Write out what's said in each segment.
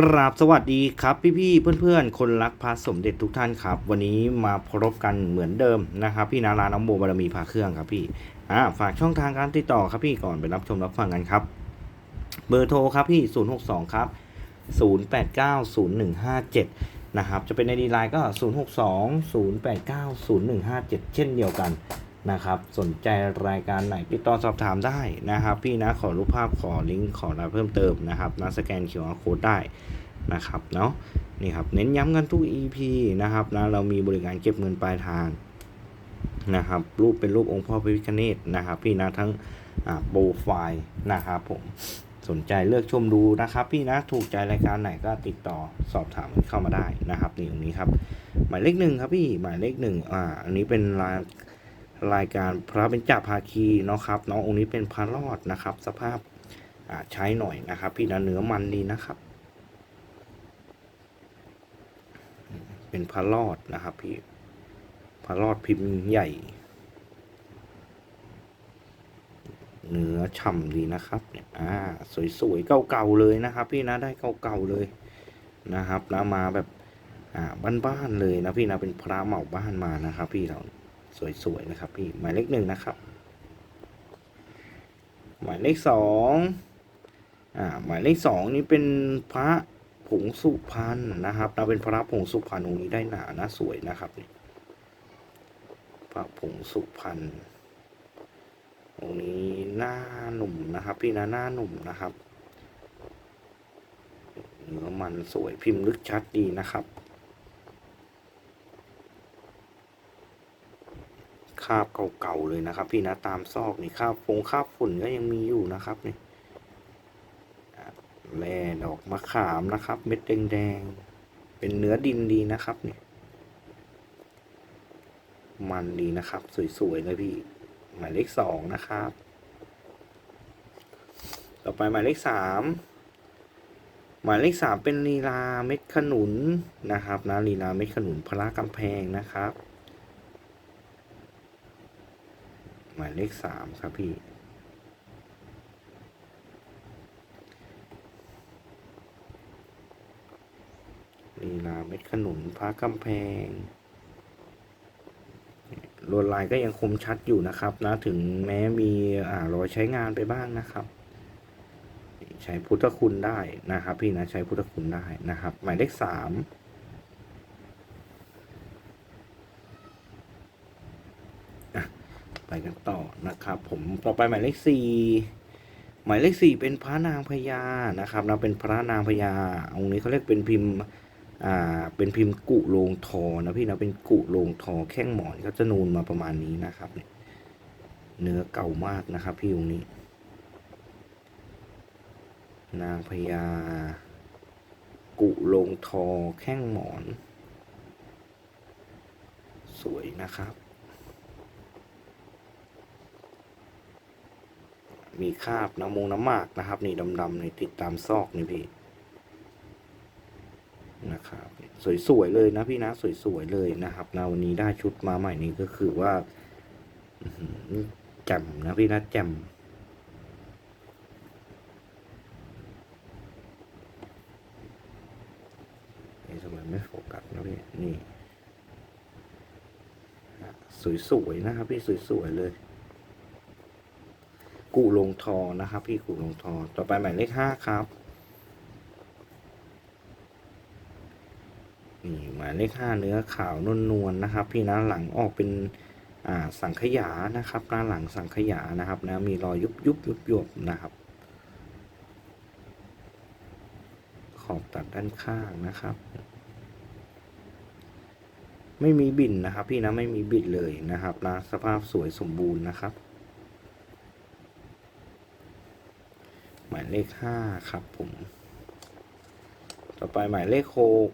กราบสวัสดีครับ พี่ๆเพื่อนๆ คนรักพระสมเด็จทุกท่านครับ วันนี้มาพบกันเหมือนเดิมนะครับ พี่นาราน้องโบบารมีพาเครื่องครับพี่อ่าฝากช่องทางการติดต่อครับพี่ก่อนไปรับชมรับฟังกันครับ เบอร์โทรครับพี่ 062 ครับ 0890157 นะครับ จะเป็นในดีไลน์ก็ 062 0890157 เช่นเดียวกัน นะครับ สนใจรายการไหนติดต่อสอบถามได้นะครับ พี่นะขอรูปภาพขอลิงก์ขอรายเพิ่มเติมนะครับนะสแกน QR Code ได้นะครับเนาะนี่ครับเน้นย้ำกันทุก EP นะครับนะเรามีบริการเก็บเงินปลายทางนะครับรูปเป็นรูปองค์พ่อพระพิฆเนศนะครับ พี่นะทั้งโปรไฟล์นะครับผมสนใจเลือกชมดูนะครับ พี่นะถูกใจรายการไหนก็ติดต่อสอบถามเข้ามาได้นะครับนี่ตรงนี้ครับ หมายเลขหนึ่งครับพี่หมายเลขหนึ่งอ่าอันนี้เป็นราย รายการพระเป็นจ่าภาคีเนาะครับน้ององค์นี้เป็นพระรอดนะครับ สภาพใช้หน่อยนะครับ พี่นะเนื้อมันดีนะครับ เป็นพระรอดนะครับพี่พระรอดพิมพ์ใหญ่ เนื้อฉ่ำดีนะครับเนี่ยอ่าสวยๆเก่าๆเลยนะครับ พี่นะได้เก่าๆเลยนะครับนะมาแบบอ่าบ้านๆเลยนะพี่นะเป็นพระเหมาบ้านมานะครับ พี่เรา สวยๆนะครับพี่หมายเลขหนึ่งนะครับ หมายเลขสองอ่าหมายเลขสองนี่เป็นพระผงสุพรรณนะครับนะเป็นพระผงสุพรรณองค์นี้ได้หนานะสวยนะครับนี่พระผงสุพรรณตรงนี้หน้าหนุ่มนะครับ พี่นะหน้าหนุ่มนะครับเนื้อมันสวยพิมพ์ลึกชัดดีนะครับ คาบเก่าๆเลยนะครับ พี่นะตามซอกนี่คาบฟงคาบฝุ่นก็ยังมีอยู่นะครับนี่แร่ดอกมะขามนะครับ เม็ดแดงๆเป็นเนื้อดินดีนะครับนี่มันดีนะครับ สวยๆเลยพี่ หมายเลขสองนะครับ ต่อไปหมายเลขสามหมายเลขสามเป็นลีลาเม็ดขนุนนะครับนะลีลาเม็ดขนุนพระกำแพงนะครับ หมายเลขสามครับพี่ ลีลาเม็ดขนุนพระกำแพงลวดลายก็ยังคมชัดอยู่นะครับนะถึงแม้มีอ่ารอยใช้งานไปบ้างนะครับ ใช้พุทธคุณได้นะครับ พี่นะใช้พุทธคุณได้นะครับ หมายเลขสามอะ ไปกันต่อนะครับ ผมต่อไปหมายเลขสี่หมายเลขสี่เป็นพระนางพญานะครับนะเป็นพระนางพญาองค์นี้เขาเรียกเป็นพิมพ์อ่าเป็นพิมพ์กุโลงทอนะพี่นะเป็นกุโลงทอแข้งหมอนก็จะนูนมาประมาณนี้นะครับเนี่ยเนื้อเก่ามากนะครับ พี่องค์นี้ นางพญากุโลงทอแข้งหมอน สวยนะครับ มีคราบน้ำมงน้ำมากนะครับ นี่ดำๆในติดตามซอกนี่พี่นะครับ สวยๆเลยนะพี่นะสวยๆเลยนะครับนะวันนี้ได้ชุดมาใหม่นี้ก็คือว่าแจ่มนะพี่นะแจ่มนี่ทำไมไม่โฟกัสนะพี่นี่สวยๆนะครับพี่สวยๆเลย กุลงทอนะครับ พี่กุลงทอต่อไปหมายเลขห้าครับนี่หมายเลขห้าเนื้อขาวนวลนวลๆนะครับ พี่นะหลังออกเป็นอ่าสังขยานะครับหน้าหลังสังขยานะครับนะมีรอยยุบยุบยุบยุบนะครับ ขอบตัดด้านข้างนะครับไม่มีบิ่นนะครับ พี่นะไม่มีบิ่นเลยนะครับนะสภาพสวยสมบูรณ์นะครับ หมายเลขห้าครับผม ต่อไปหมายเลขหก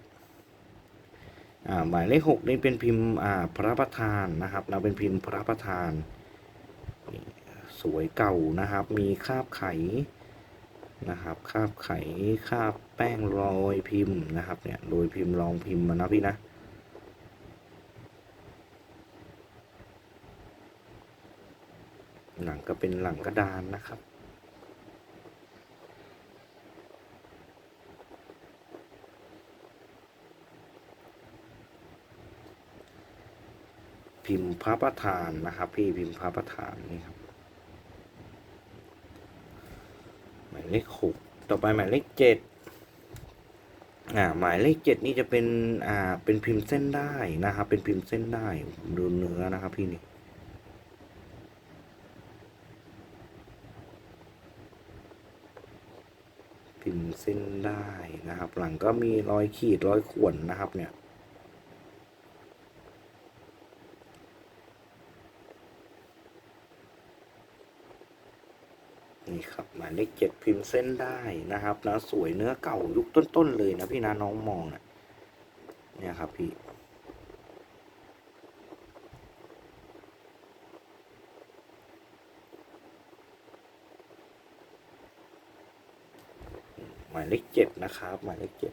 อ่าหมายเลขหกนี่เป็นพิมพ์อ่าพระประธานนะครับนะเป็นพิมพ์พระประธาน สวยเก่านะครับ มีคราบไขนะครับคราบไขคราบแป้งรอยพิมพ์นะครับเนี่ยโดยพิมพ์รองพิมพ์มานะพี่นะหลังก็เป็นหลังกระดานนะครับ พิมพ์พระประธานนะครับ พี่พิมพ์พระประธานนี่ครับหมายเลขหกต่อไปหมายเลขเจ็ดอ่าหมายเลขเจ็ดนี่จะเป็นอ่าเป็นพิมพ์เส้นได้นะครับ เป็นพิมพ์เส้นได้ดูเนื้อนะครับพี่นี่พิมพ์เส้นได้นะครับ หลังก็มีรอยขีดรอยข่วนนะครับเนี่ย นี่ครับหมายเลขเจ็ดพิมพ์เส้นได้นะครับนะสวยเนื้อเก่ายุคต้นๆเลยนะพี่นะน้องมองนะเนี่ยครับพี่หมายเลขเจ็ดนะครับหมายเลขเจ็ด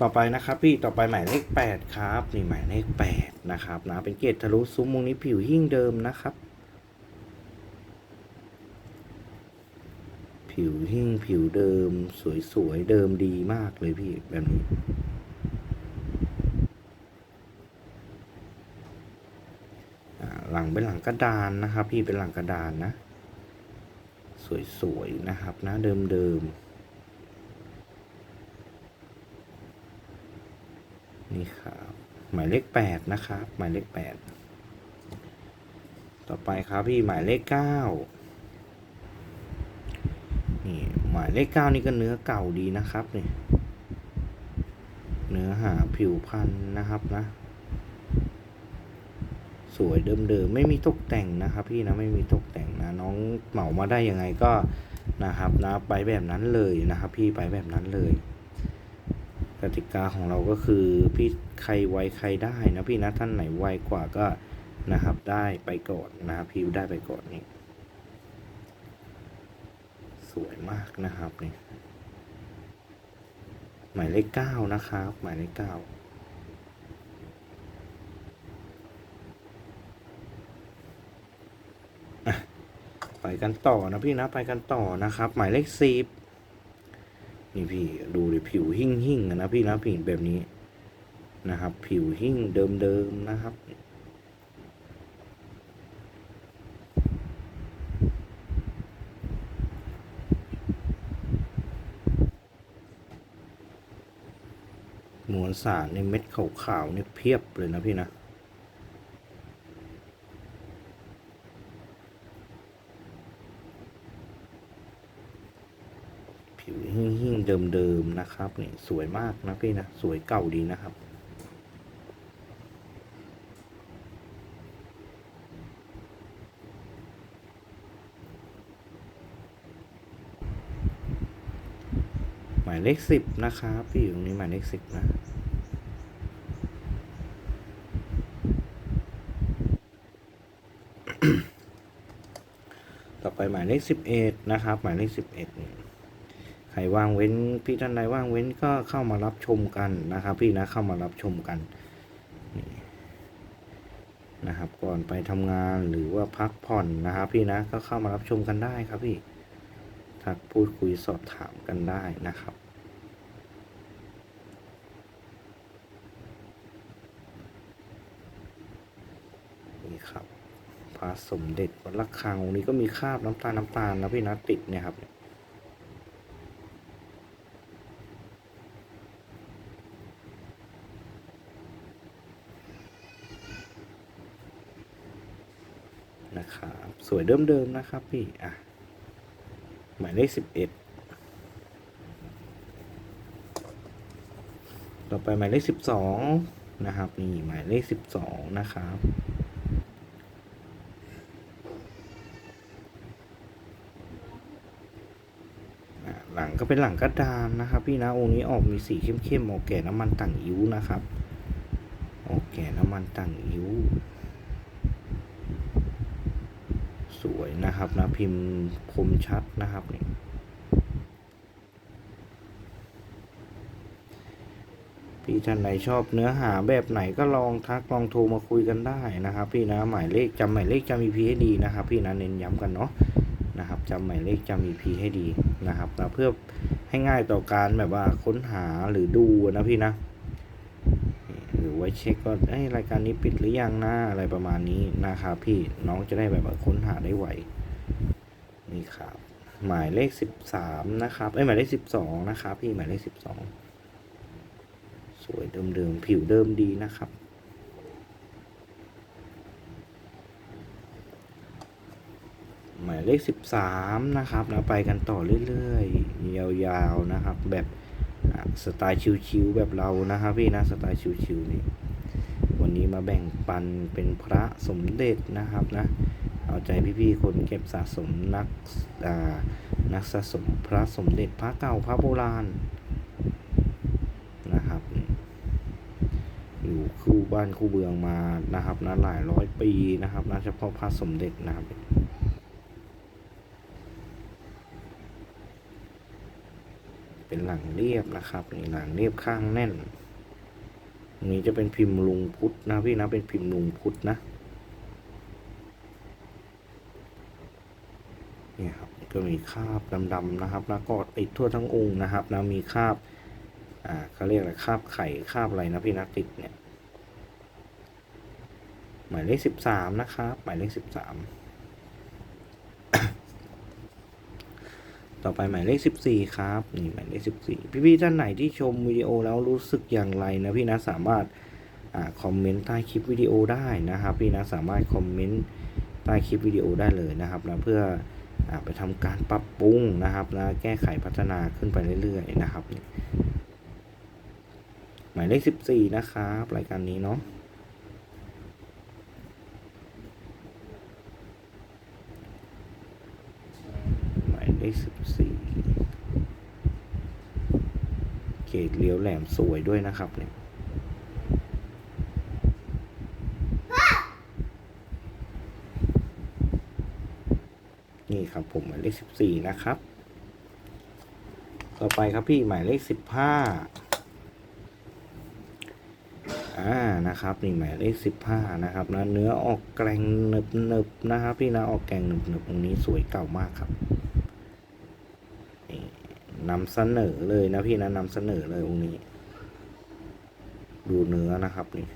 ต่อไปนะครับพี่ต่อไปหมายเลขแปดครับนี่หมายเลขแปดนะครับนะเป็นเกตทะลุซุ้มมุงนี้ผิวหิ่งเดิมนะครับ ผิวหิ่งผิวเดิม สวยๆเดิมดีมากเลยพี่แบบนี้หลังเป็นหลังกระดานนะครับ พี่เป็นหลังกระดานนะ สวยๆนะครับนะเดิมๆ นี่ครับ หมายเลขแปดนะครับ หมายเลขแปดต่อไปครับพี่หมายเลขเก้านี่หมายเลขเก้านี่ก็เนื้อเก่าดีนะครับเนี่ยเนื้อหาผิวพันธุ์นะครับนะ สวยเดิมๆไม่มีตกแต่งนะครับ พี่นะไม่มีตกแต่งนะน้องเหมามาได้ยังไงก็นะครับนะไปแบบนั้นเลยนะครับ พี่ไปแบบนั้นเลย กติกาของเราก็คือพี่ใครไวใครได้นะพี่นะท่านไหนไวกว่าก็นะครับได้ไปก่อนนะครับพี่ได้ไปก่อนนี่สวยมากนะครับนี่หมายเลขเก้านะครับ หมายเลขเก้าไปกันต่อนะพี่นะไปกันต่อนะครับ หมายเลขสิบ นี่พี่ดูดิผิวหิ่งหิ่งนะพี่นะผิวแบบนี้นะครับ ผิวหิ่งเดิมๆนะครับมวลสารในเม็ดขาวๆเนี่ยเพียบเลยนะพี่นะ ผิวหิ่งๆ เดิมๆนะครับนี่สวยมากนะพี่นะสวยเก่าดีนะครับหมายเลขสิบนะครับพี่อยู่ตรงนี้หมายเลขสิบนะต่อไปหมายเลขสิบเอ็ดนะครับ หมายเลขสิบเอ็ด รว่างเว้นพี่ท่านใดว่างเว้นก็เข้ามารับชมกันนะครับ พี่นะเข้ามารับชมกันนะครับ ก่อนไปทำงานหรือว่าพักผ่อนนะครับ พี่นะก็เข้ามารับชมกันได้ครับพี่ทักพูดคุยสอบถามกันได้นะครับนี่ครับพระสมเด็จวัดระฆังองนี้ก็มีคราบน้ำตาลน้ำตาลนะพี่นะติดเนี่ยครับ นะครับ สวยเดิมๆนะครับพี่ อะ หมายเลขสิบเอ็ดต่อไปหมายเลขสิบสองนะครับนี่หมายเลขสิบสองนะครับหลังก็เป็นหลังกระดานนะครับ พี่นะองค์นี้ออกมีสีเข้มๆออกแก่น้ำมันต่างอิ้วนะครับ ออกแก่น้ำมันต่างอิ้ว สวย นะครับนะพิมพ์คมชัดนะครับนี่พี่ท่านใดชอบเนื้อหาแบบไหนก็ลองทักลองโทรมาคุยกันได้นะครับ พี่นะหมายเลขจำหมายเลขจำ EP ให้ดีนะครับ พี่นะเน้นย้ำกันเนาะนะครับจำหมายเลขจำ EP ให้ดีนะครับนะเพื่อให้ง่ายต่อการแบบว่าค้นหาหรือดูนะพี่นะ รือไว้เช็คว่าเอ้รายการนี้ปิดหรือยังนะอะไรประมาณนี้นะครับพี่น้องจะได้แบบค้นหาได้ไวนี่ครับ หมายเลขสิบสามนะครับเอ้หมายเลขสิบสองนะครับ พี่หมายเลขสิบสองสวยเดิมๆผิวเดิมดีนะครับหมายเลขสิบสามนะครับนะไปกันต่อเรื่อย ๆ ยาว ๆ นะครับ แบบ สไตล์ชิวๆแบบเรานะครับพี่นะสไตล์ชิวๆนี่วันนี้มาแบ่งปันเป็นพระสมเด็จนะครับนะเอาใจพี่ๆคนเก็บสะสมนักอ่านักสะสมพระสมเด็จพระเก่าพระโบราณนะครับอยู่คู่บ้านคู่เบืองมานะครับนะหลายร้อยปีนะครับนะเฉพาะพระสมเด็จนะครับ เป็นหลังเรียบนะครับนี่หลังเรียบข้างแน่นอันนี้จะเป็นพิมพ์ลุงพุทธนะพี่นะเป็นพิมพ์ลุงพุทธนะเนี่ยครับก็มีคราบดำๆนะครับ แล้วก็ติดทั่วทั้งองค์นะครับนะมีคราบอ่าเขาเรียกอะไรคราบไข่คราบอะไรนะพี่นะติดเนี่ยหมายเลขสิบสามนะครับ หมายเลขสิบสาม ต่อไปหมายเลข 14 ครับนี่หมายเลข 14 พี่ๆท่านไหนที่ชมวิดีโอแล้วรู้สึกอย่างไรนะพี่นะสามารถอคอมเมนต์ใต้คลิปวิดีโอได้นะครับ พี่นะสามารถคอมเมนต์ใต้คลิปวิดีโอได้เลยนะครับนะเพื่ออไปทำการปรับปรุงนะครับนะแก้ไขพัฒนาขึ้นไปเรื่อยๆนะครับ หมายเลข 14 นะครับรายการนี้เนาะ หมายเลขสิบสี่เกรดเลี้ยวแหลมสวยด้วยนะครับเนี่ยนี่ครับผมหมายเลขสิบสี่นะครับ ต่อไปครับพี่หมายเลขสิบห้าอ่า นะครับ นี่หมายเลขสิบห้านะครับนะเนื้อออกแกรงหนึบหนึบนะครับ พี่นะออกแกรงหนึบหนึบๆตรงนี้สวยเก่ามากครับ นำเสนอเลยนะพี่นะนำเสนอเลยองค์นี้ ดูเนื้อนะครับนี่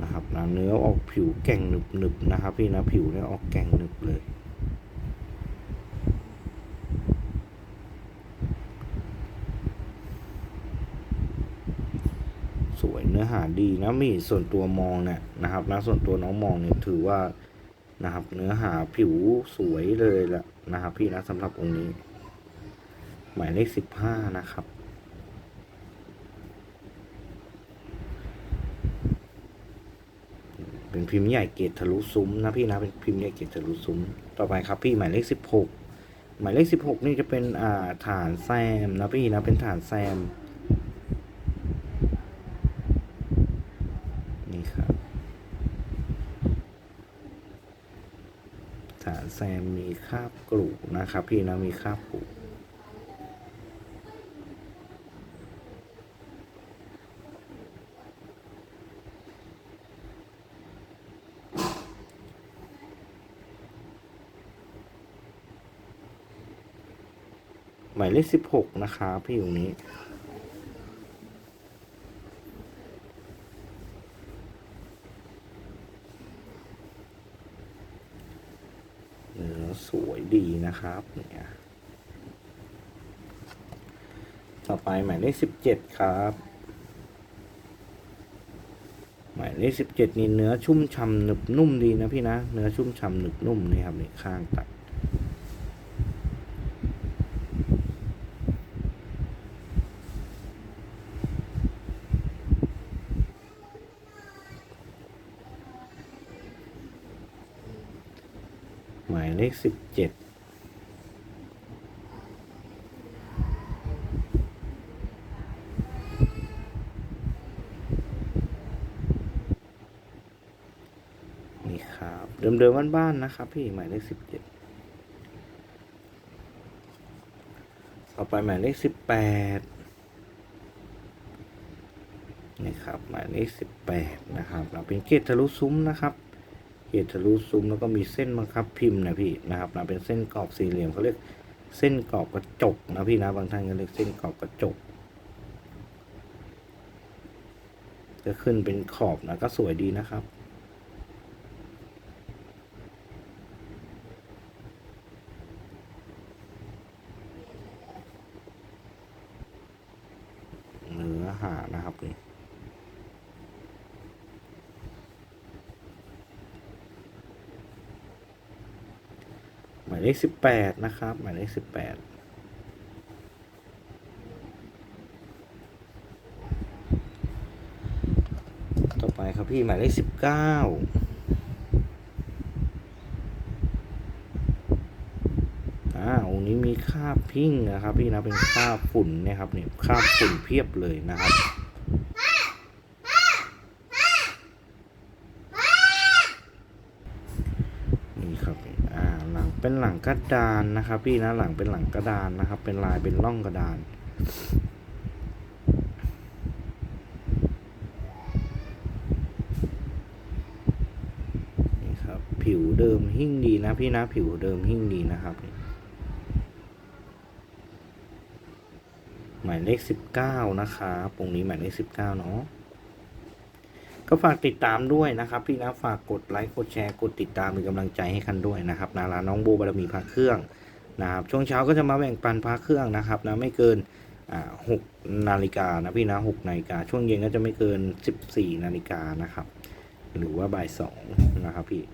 นะครับนะเนื้อออกผิวแก่งหนึบหนึบๆนะครับ พี่นะผิวเนี่ยออกแก่งหนึบเลย สวยเนื้อ หาดีนะมีส่วนตัวมองเนี่ยนะครับนะส่วนตัวน้องมองเนี่ยถือว่านะครับเนื้อหาผิวสวยเลยแหละนะครับพี่นะสำหรับองค์นี้ หมายเลขสิบห้านะครับเป็นพิมพ์ใหญ่เกตทะลุซุ้มนะพี่นะเป็นพิมพ์ใหญ่เกตทะลุซุ้ม ต่อไปครับพี่หมายเลขสิบหกหมายเลขสิบหกนี่จะเป็นอ่าฐานแซมนะพี่นะเป็นฐานแซม นี่ครับ ฐานแซมมีคราบ กรุนะครับ พี่นะมีคราบกรุหมายเลขสิบหกนะครับพี่อยู่นี้ เนื้อสวย ดีนะครับเนี่ยต่อไปหมายเลขสิบเจ็ดครับ หมายเลขสิบเจ็ดนี่เนื้อชุ่มฉ่ำหนึบนุ่มดีนะพี่นะ เนื้อชุ่มฉ่ำหนึบนุ่มนี่ครับนี่ข้างตัด หมายเลขสิบเจ็ด นี่ครับ เดิมๆบ้านๆนะครับ พี่หมายเลขสิบเจ็ดต่อไปหมายเลขสิบแปดครับหมายเลขสิบแปดนะครับเราเป็นเกตทะลุซุ้มนะครับเกตทะลุซุ้มแล้วก็มีเส้นบังคับพิมพ์นะพี่นะครับนะเป็นเส้นกรอบสี่เหลี่ยมเขาเรียกเส้นกรอบกระจกนะพี่นะบางท่านก็เรียกเส้นกรอบกระจกจะขึ้นเป็นขอบนะก็สวยดีนะครับ เนื้อ หานะครับนี่หมายเลขสิบแปดนะครับ หมายเลขสิบแปดต่อไปครับพี่หมายเลขสิบเก้าอ่าองค์นี้มีคราบพิ้งนะครับ พี่นะเป็นคราบฝุ่นนะครับเนี่ยคราบฝุ่นเพียบเลยนะครับ นี่ครับอ่าหลัง เป็นหลังกระดานนะครับ พี่นะหลังเป็นหลังกระดานนะครับ เป็นลายเป็นร่องกระดาน นี่ครับ ผิวเดิมหิ้งดีนะพี่นะผิวเดิมหิ้งดีนะครับหมายเลขสิบเก้านะครับตรงนี้หมายเลขสิบเก้าเนาะ ก็ฝากติดตามด้วยนะครับ พี่นะฝากกดไลค์กดแชร์กดติดตามเป็นกำลังใจให้กันด้วยนะครับนาราน้องโบบารมีพระเครื่องนะครับช่วงเช้าก็จะมาแบ่งปันพระเครื่องนะครับนะไม่เกินอ่าหกนาฬิกานะพี่นะหกนาฬิกาช่วงเย็นก็จะไม่เกินสิบสี่นาฬิกานะครับ หรือว่าบ่ายสองนะครับพี่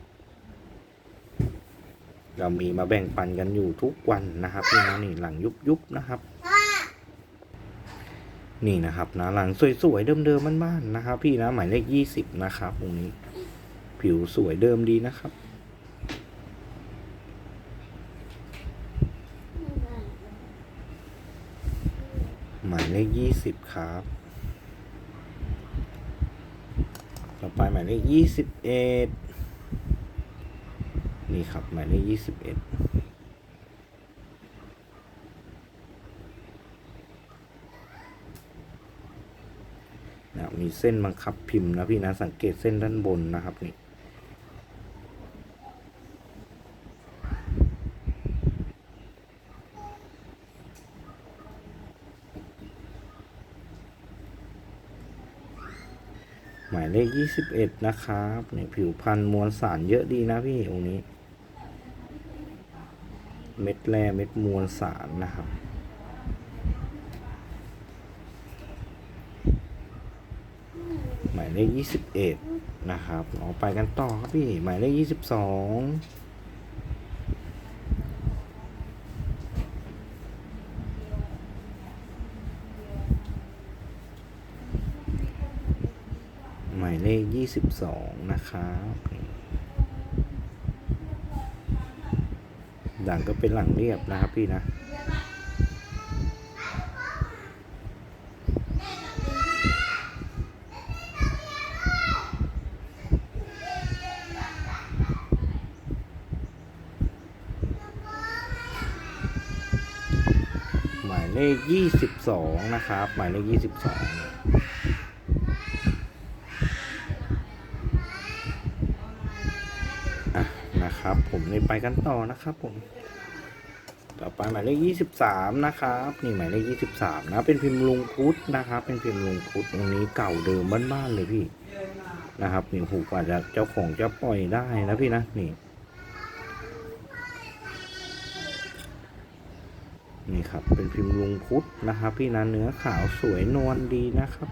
เรามีมาแบ่งปันกันอยู่ทุกวันนะครับพี่นะนี่หลังยุบยุบนะครับ นี่นะครับนะหลังสวยๆเดิมๆบ้านๆนะครับ พี่นะหมายเลขยี่สิบนะครับตรงนี้ ผิวสวยเดิมดีนะครับ หมายเลขยี่สิบครับ ต่อไปหมายเลขยี่สิบเอ็ดนี่ครับหมายเลขยี่สิบเอ็ด นะมีเส้นบังคับพิมพ์นะพี่นะสังเกตเส้นด้านบนนะครับนี่หมายเลขยี่สิบเอ็ดนะครับเนี่ยผิวพันธุ์มวลสารเยอะดีนะพี่องค์นี้ เม็ดแร่เม็ดมวลสารนะครับ หมาย เลขยี่สิบเอ็ดนะครับเราไปกันต่อครับพี่ หมายเลขยี่สิบสองหมายเลขยี่สิบสองนะครับหลังก็เป็นหลังเรียบนะครับพี่นะ เลขยี่สิบสองนะครับ หมายเลขยี่สิบสองอะนะครับ ผมนี่ไปกันต่อนะครับผม ต่อไปหมายเลขยี่สิบสามนะครับ นี่หมายเลขยี่สิบสามนะ เป็นพิมพ์ลุงพุทธนะครับ เป็นพิมพ์ลุงพุทธตรงนี้เก่าเดิมบ้านๆเลยพี่ นะครับ นี่หูกว่าจะเจ้าของจะปล่อยได้นะพี่นะ นี่ นี่ครับ เป็นพิมพ์ลุงพุทธนะครับ พี่นะเนื้อขาวสวยนวลดีนะครับ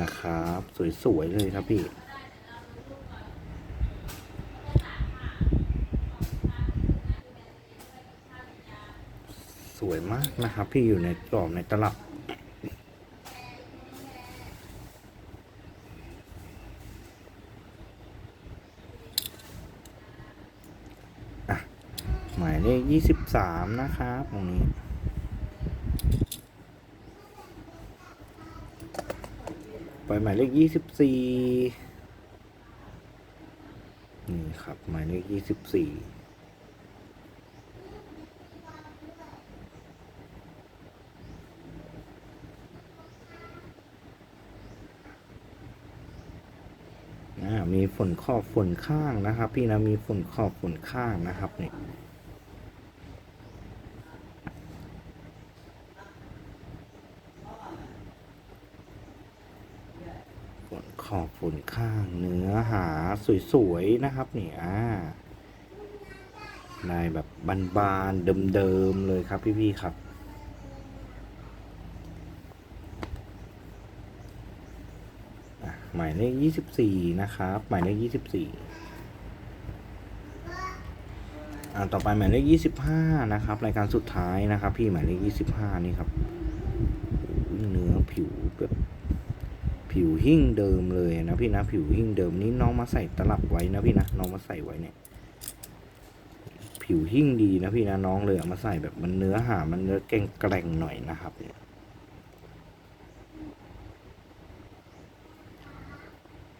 นะครับ สวย ๆ เลยครับพี่สวยมากนะครับ พี่อยู่ในกรอบในตลับ อะหมา ยี่สิบสามนะครับตรงนี้ ไปหมายเลขยี่สิบสี่ครับ หมายเลขยี่สิบสี่อ่ามีฝนขอบฝนข้างนะครับ พี่นะมีฝนขอบฝนข้างนะครับเนี่ย ฝน ขอบฝนข้างเนื้อหาสวยๆนะครับนี่อ่าลายแบบบานๆเดิมๆเลยครับพี่ๆครับหมายเลขยี่สิบสี่นะครับ หมายเลขยี่สิบสี่อ่าต่อไปหมายเลขยี่สิบห้านะครับ รายการสุดท้ายนะครับ พี่หมายเลขยี่สิบห้านี่ครับ เนื้อผิวแบบ ผิวหิ้งเดิมเลยนะพี่นะผิวหิ้งเดิมนี่น้องมาใส่ตลับไว้นะพี่นะน้องมาใส่ไว้เนี่ยผิวหิ้งดีนะพี่นะน้องเลยเอามาใส่แบบมันเนื้อหามันเนื้อแกร่งแกร่งหน่อยนะครับเนี่ย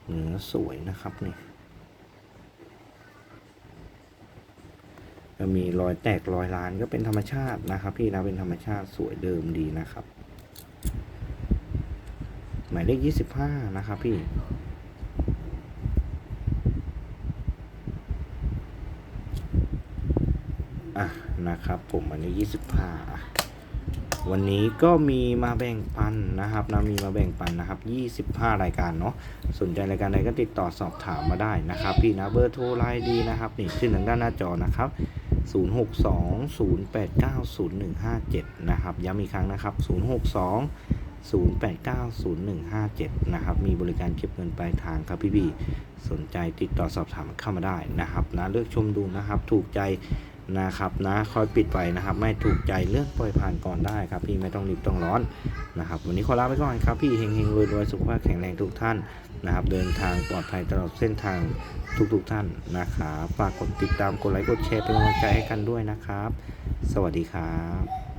เนื้อสวยนะครับนี่ก็มีรอยแตกรอยร้านก็เป็นธรรมชาตินะครับ พี่นะเป็นธรรมชาติสวยเดิมดีนะครับ หมายเลขยี่สิบห้านะครับพี่อะนะครับ ผมอันนี้ยี่สิบห้าวันนี้ก็มีมาแบ่งปันนะครับนะมีมาแบ่งปันนะครับ 25 รายการเนาะสนใจรายการใดก็ติดต่อสอบถามมาได้นะครับ พี่นะเบอร์โทรไลน์ดีนะครับนี่ขึ้นทางด้านหน้าจอนะครับ 062-089-0157 นะครับย้ำอีกครั้งนะครับ 062 089-0157นะครับมีบริการเก็บเงินปลายทางครับพี่บีสนใจติดต่อสอบถามเข้ามาได้นะครับนะเลือกชมดูนะครับ ถูกใจนะครับนะคอยปิดไปนะครับ ไม่ถูกใจเลือนปล่อยผ่านก่อนได้ครับพี่ไม่ต้องรีบต้องร้อนนะครับ วันนี้ขอลาไปก่อนครับพี่เฮงเฮงรวยรวยสุขภาพแข็งแรงทุกท่านนะครับ เดินทางปลอดภัยตลอดเส้นทางทุกๆท่านนะครับฝากกดติดตามกดไลค์กดแชร์เป็นกำลังใจให้กันด้วยนะครับ สวัสดีครับ